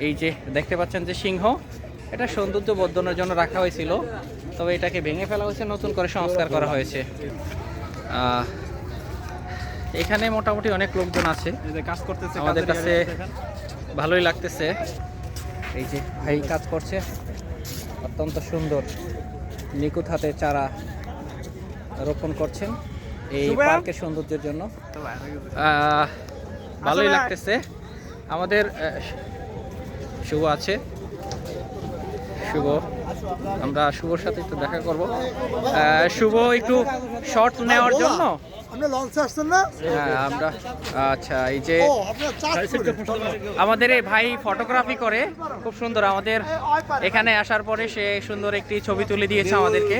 এই যে দেখতে পাচ্ছেন যে সিংহ এটা সৌন্দর্য বর্ধনের জন্য রাখা হয়েছিল তবে এটাকে ভেঙে ফেলা হয়েছে নতুন করে সংস্কার করা হয়েছে। এখানে মোটামুটি অনেক লোকজন আছে। কাজ করতেছে আমাদের কাছে ভালোই লাগতেছে। এই যে ভাই কাজ করছে অত্যন্ত সুন্দর নিখুঁত হাতে চারা রোপণ করছেন এই পার্কের সৌন্দর্যের জন্য। আহ, ভালোই লাগতেছে। আমাদের শুভ আছে। শুভ। আমরা শুভর সাথে একটু দেখা করব। শুভ একটু শর্ট নেওয়ার জন্য? আপনি লঞ্চে আসছেন না? হ্যাঁ আমরা আচ্ছা এই যে আমাদের এই ভাই ফটোগ্রাফি করে খুব সুন্দর। আমাদের এখানে আসার পরে সে সুন্দর একটি ছবি তুলে দিয়েছে আমাদেরকে।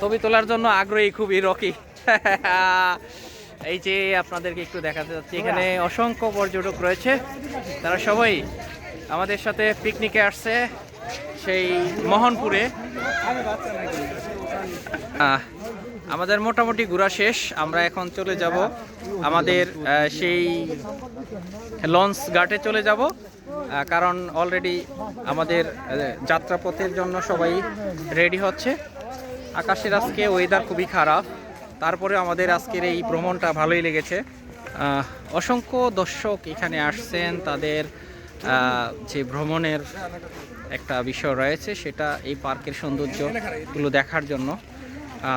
ছবি তোলার জন্য আগ্রহী খুবই রকি। এই যে আপনাদেরকে একটু দেখাতে যাচ্ছি এখানে অসংখ্য পর্যটক রয়েছে। তারা সবাই আমাদের সাথে পিকনিকে আসছে সেই মোহনপুরে। আমাদের মোটামুটি ঘোরা শেষ আমরা এখন চলে যাব আমাদের সেই লঞ্চ ঘাটে চলে যাব। কারণ অলরেডি আমাদের যাত্রাপথের জন্য সবাই রেডি হচ্ছে। আকাশের আজকে ওয়েদার খুবই খারাপ। তারপরে আমাদের আজকের এই ভ্রমণটা ভালোই লেগেছে। অসংখ্য দর্শক এখানে আসছেন, তাদের যে ভ্রমণের একটা বিষয় রয়েছে সেটা এই পার্কের সৌন্দর্যগুলো দেখার জন্য।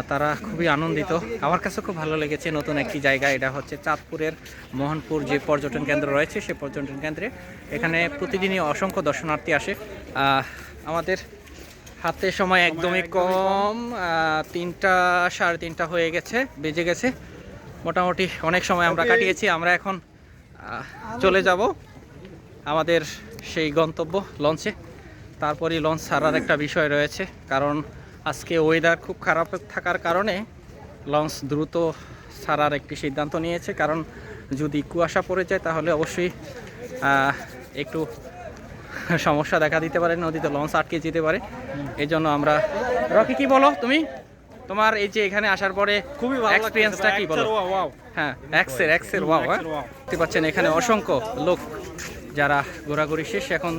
তারা খুবই আনন্দিত। আমার কাছে খুব ভালো লেগেছে নতুন একটি জায়গা, এটা হচ্ছে চাঁদপুরের মোহনপুর যে পর্যটন কেন্দ্র রয়েছে সেই পর্যটন কেন্দ্রে। এখানে প্রতিদিনই অসংখ্য দর্শনার্থী আসে। আমাদের হাতে সময় একদমই কম। তিনটা সাড়ে তিনটা হয়ে গেছে বেজে গেছে। মোটামুটি অনেক সময় আমরা কাটিয়েছি আমরা এখন চলে যাব আমাদের সেই গন্তব্য লঞ্চে। তারপরই লঞ্চ ছাড়ার একটা বিষয় রয়েছে কারণ আজকে ওয়েদার খুব খারাপ থাকার কারণে লঞ্চ দ্রুত ছাড়ার একটি সিদ্ধান্ত নিয়েছে। কারণ যদি কুয়াশা পড়ে যায় তাহলে অবশ্যই একটু সমস্যা দেখা দিতে পারে নদীতে লঞ্চ আটকে যেতে পারে। এই জন্য আমরা রকি কি বলো তুমি? তোমার এই যে এখানে আসার পরে খুবই এক্সপিরিয়েন্সটা কি বলো? হ্যাঁ এক্সের এক্সের ওয়াও হ্যাঁ. দেখতে পাচ্ছেন এখানে অসংখ্য লোক যারা ঘোরাঘুরি শেষ এখন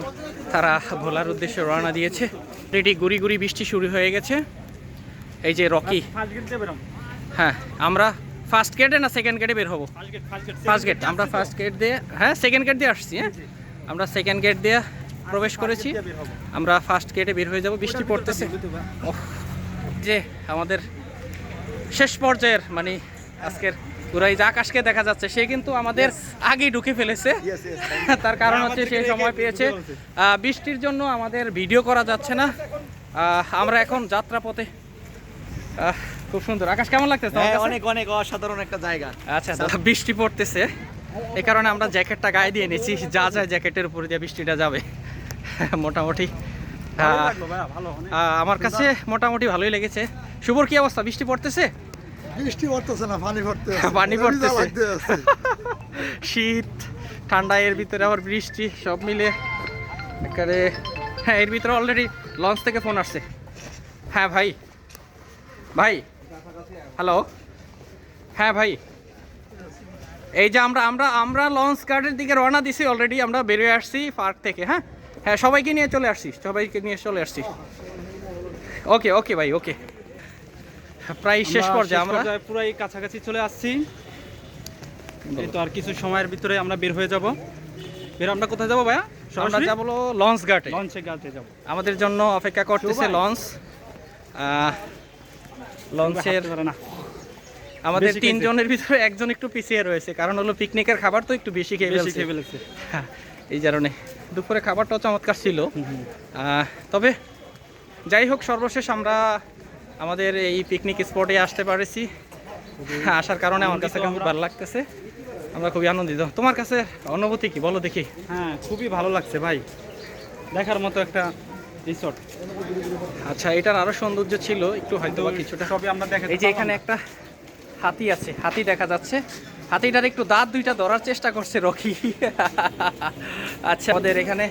তারা ভোলার উদ্দেশ্যে রওনা দিয়েছে। রেডি গুড়ি গুড়ি বৃষ্টি শুরু হয়ে গেছে। এই যে রকি। হ্যাঁ আমরা ফার্স্ট গেটে না সেকেন্ড গেটে বের হব? ফার্স্ট গেট আমরা ফার্স্ট গেট দিয়ে হ্যাঁ সেকেন্ড গেট দিয়ে আসছি হ্যাঁ। আমরা সেকেন্ড গেট দিয়ে প্রবেশ করেছি। আমরা ফার্স্ট গেটে বের হয়ে যাব বৃষ্টি পড়তেছে। যে আমাদের শেষ পর্যায়ের মানে আজকের পুরাই যে আকাশকে দেখা যাচ্ছে সে কিন্তু আমাদের আগেই ঢুকে ফেলেছে। তার কারণ হচ্ছে সে সময় পেয়েছে। বৃষ্টির জন্য আমাদের ভিডিও করা যাচ্ছে না। আমরা এখন যাত্রাপথে। আহ, খুব সুন্দর। আকাশ কেমন লাগতেছে হ্যাঁ? অনেক অনেক অসাধারণ একটা জায়গা। আচ্ছা বৃষ্টি পড়তেছে। এ কারণে আমরা জ্যাকেটটা গায়ে দিয়ে নিয়েছি যা যা জ্যাকেটের উপর দিয়ে বৃষ্টিটা যাবে। মোটামুটি। অনেক। আহ, আমার কাছে মোটামুটি ভালোই লেগেছে। শুভর কি অবস্থা? বৃষ্টি পড়তেছে? বৃষ্টি পড়তেছে না পানি পড়তে পানি পড়তেছে। শীত ঠান্ডা এর ভিতরে আবার বৃষ্টি সব মিলে একেবারে হ্যাঁ এর ভিতরে অলরেডি লঞ্চ থেকে ফোন আসছে। হ্যাঁ ভাই। ভাই। হ্যালো হ্যাঁ ভাই। এই যে আমরা আমরা আমরা লঞ্চ গার্ডের দিকে রওনা দিছি অলরেডি আমরা বেরিয়ে আসছি পার্ক থেকে হ্যাঁ? হ্যাঁ সবাইকে নিয়ে চলে আসছি সবাইকে নিয়ে চলে আসছি ওকে ওকে ভাই ওকে। প্রায় শেষ পর্যায়ে আমরা পুরাই কাছাকাছি চলে আসছি। এই তো আর কিছু সময়ের ভিতরে আমরা বের হয়ে যাব। বের আমরা কোথায় যাব ভাইয়া? আমরা যাব লঞ্চ ঘাটে। লঞ্চে গাতে যাব। আমাদের জন্য অপেক্ষা করতেছে। লঞ্চ। লঞ্চের না। আমাদের। তিনজনের ভিতরে একজন একটু পিছিয়ে রয়েছে কারণ হলো পিকনিকের খাবার তো একটু বেশি খেয়ে ফেলছে। হ্যাঁ, এই কারণে। দুপুরে খাবারটাও চমৎকার ছিল। তবে যাই হোক সর্বশেষ আমরা আমাদের এই পিকনিক স্পটে আসতে পারেছি। হ্যাঁ, আসার কারণে আমার কাছে খুব ভালো লাগতেছে। আমরা খুবই আনন্দিত। তোমার কাছে অনুভূতি কি? বলো দেখি। হ্যাঁ খুবই ভালো লাগছে ভাই। দেখার মতো একটা রিসোর্ট আচ্ছা এটার আরও সৌন্দর্য ছিল। একটু হয়তো বা কিছুটা। সবই আমরা দেখাতে এই যে এখানে একটা হাতি আছে। হাতি দেখা যাচ্ছে। হাতিটার একটু দাঁত দুইটা ধরার চেষ্টা করছে রকি। আচ্ছা আমাদের এখানে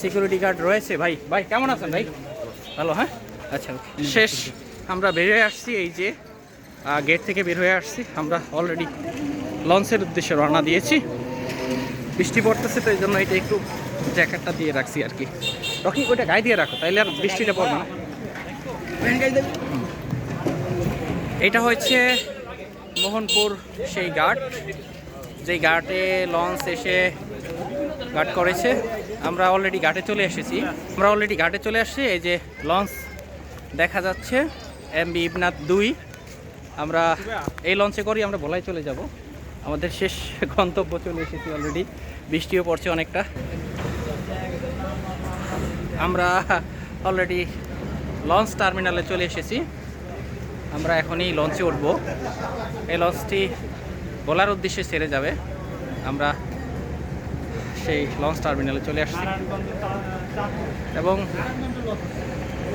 সিকিউরিটি গার্ড রয়েছে ভাই। ভাই কেমন আছেন ভাই? ভালো হ্যাঁ? আচ্ছা. শেষ। আমরা বেরিয়ে আসছি এই যে গেট থেকে বের হয়ে আসছি। আমরা অলরেডি লঞ্চের উদ্দেশ্যে রওনা দিয়েছি। বৃষ্টি পড়তেছে তো এই জন্য এটা একটু জ্যাকেটটা দিয়ে রাখছি আর কি। রকি ওইটা গায়ে দিয়ে রাখো তাইলে আর বৃষ্টিটা পড়বে না। এটা হচ্ছে মোহনপুর সেই ঘাট, যেই ঘাটে লঞ্চ এসে ঘাট করেছে। আমরা অলরেডি ঘাটে চলে এসেছি। আমরা অলরেডি ঘাটে চলে আসছি, এই যে লঞ্চ দেখা যাচ্ছে এম বি ইবনাথ দুই। আমরা এই লঞ্চে করি, আমরা ভোলাই চলে যাব। আমাদের শেষ গন্তব্য চলে এসেছি অলরেডি বৃষ্টিও পড়ছে অনেকটা। আমরা অলরেডি লঞ্চ টার্মিনালে চলে এসেছি। আমরা এখনই লঞ্চে উঠব। এই লঞ্চটি ভোলার উদ্দেশ্যে ছেড়ে যাবে। আমরা সেই লঞ্চ টার্মিনালে চলে আসছি। এবং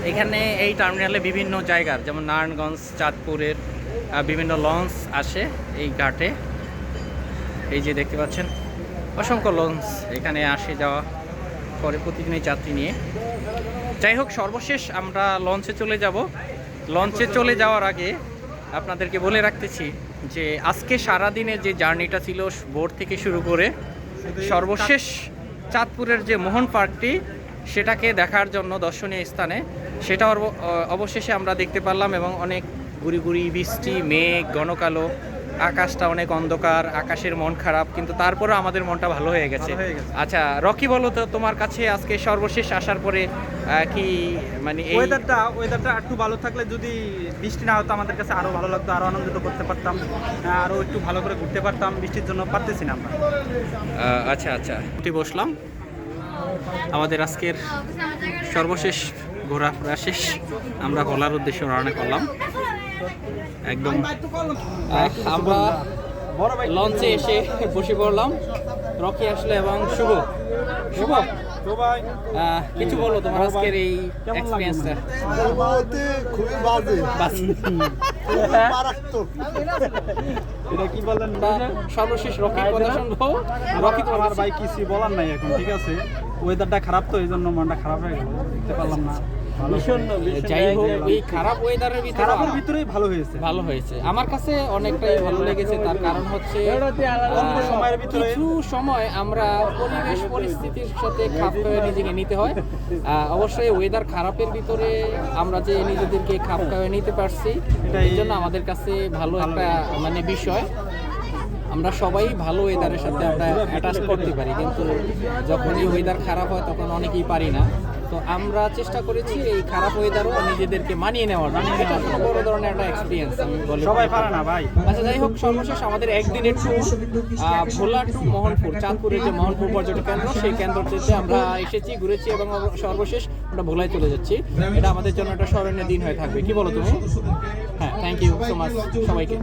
এখানে এই টার্মিনালে বিভিন্ন জায়গার, যেমন নারায়ণগঞ্জ, চাঁদপুরের বিভিন্ন লঞ্চ আসে এই ঘাটে। এই যে দেখতে পাচ্ছেন, অসংখ্য লঞ্চ এখানে আসে যাওয়া করে প্রতিদিনই যাত্রী নিয়ে। যাই হোক, সর্বশেষ আমরা লঞ্চে চলে যাব। লঞ্চে চলে যাওয়ার আগে আপনাদেরকে বলে রাখতেছি যে আজকে সারা দিনে যে জার্নিটা ছিল ভোর থেকে শুরু করে সর্বশেষ চাঁদপুরের যে মোহন পার্কটি, সেটাকে দেখার জন্য দর্শনীয় স্থানে, সেটা অবশেষে আমরা দেখতে পারলাম এবং অনেক গুড়ি গুড়ি, বৃষ্টি, মেঘ, ঘন কালো আকাশটা অনেক অন্ধকার আকাশের মন খারাপ কিন্তু তারপরেও আমাদের মনটা ভালো হয়ে গেছে। আচ্ছা রকি বলো তো তোমার কাছে আজকে সর্বশেষ আসার পরে কি মানে এই ওয়েদারটা ওয়েদারটা একটু ভালো থাকলে যদি বৃষ্টি না হতো আমাদের কাছে আরও ভালো লাগতো আরও আনন্দিত করতে পারতাম আরও একটু ভালো করে ঘুরতে পারতাম বৃষ্টির জন্য পারতেছি না আমরা। আচ্ছা আচ্ছা। বসলাম। আমাদের আজকের সর্বশেষ ঘোরাফেরা শেষ। আমরা ভোলার উদ্দেশ্যে রওনা করলাম। একদম আমরা লঞ্চে এসে বসে পড়লাম। রকি আসলে এবং শুভ। শুভ তো ভাই আহ, কিছু বলো তোমার আজকের এই এক্সপিরিয়েন্সটা খুবই বাজে। এটা কি আমরা সর্বশেষ রকির কথা শুনব। রকি তোমার আমার ভাই কিছু বলার নাই এখন ঠিক আছে? ওয়েদারটা খারাপ তো এই জন্য মনটা খারাপ হয়ে গেল। দেখতে পারলাম না। ভীষণ যাই হোক এই খারাপ ওয়েদারের ভিতরে খারাপের ভিতরেই ভালো হয়েছে। ভালো হয়েছে। আমার কাছে অনেকটাই ভালো লেগেছে তার কারণ হচ্ছে অল্প সময়ের ভিতরে- কিছু সময় আমরা পরিবেশ পরিস্থিতির সাথে খাপ খাইয়ে নিজেকে নিতে হয়। অবশ্যই ওয়েদার খারাপের ভিতরে আমরা যে নিজেদেরকে খাপ খাইয়ে নিতে পারছি এই জন্য আমাদের কাছে ভালো একটা মানে বিষয়। আমরা সবাই ভালো ওয়েদারের সাথে আমরা অ্যাটাচ করতে পারি কিন্তু যখনই ওয়েদার খারাপ হয় তখন অনেকেই পারি না। তো আমরা চেষ্টা করেছি এই খারাপ ওয়েদারও নিজেদেরকে মানিয়ে নেওয়ার। মানিয়ে এটা একটা বড় ধরনের একটা এক্সপিরিয়েন্স আমি বলি সবাই পারে না ভাই। আচ্ছা যাই হোক সর্বশেষ আমাদের একদিনের ট্যুর ভোলা টু মোহনপুর চাঁদপুরের যে মোহনপুর পর্যটন কেন্দ্র সেই কেন্দ্রটিতে আমরা এসেছি ঘুরেছি এবং সর্বশেষ আমরা ভোলায় চলে যাচ্ছি। এটা আমাদের জন্য একটা স্মরণীয় দিন হয়ে থাকবে। কি বলো তুমি? হ্যাঁ থ্যাংক ইউ সো মাচ সবাইকে।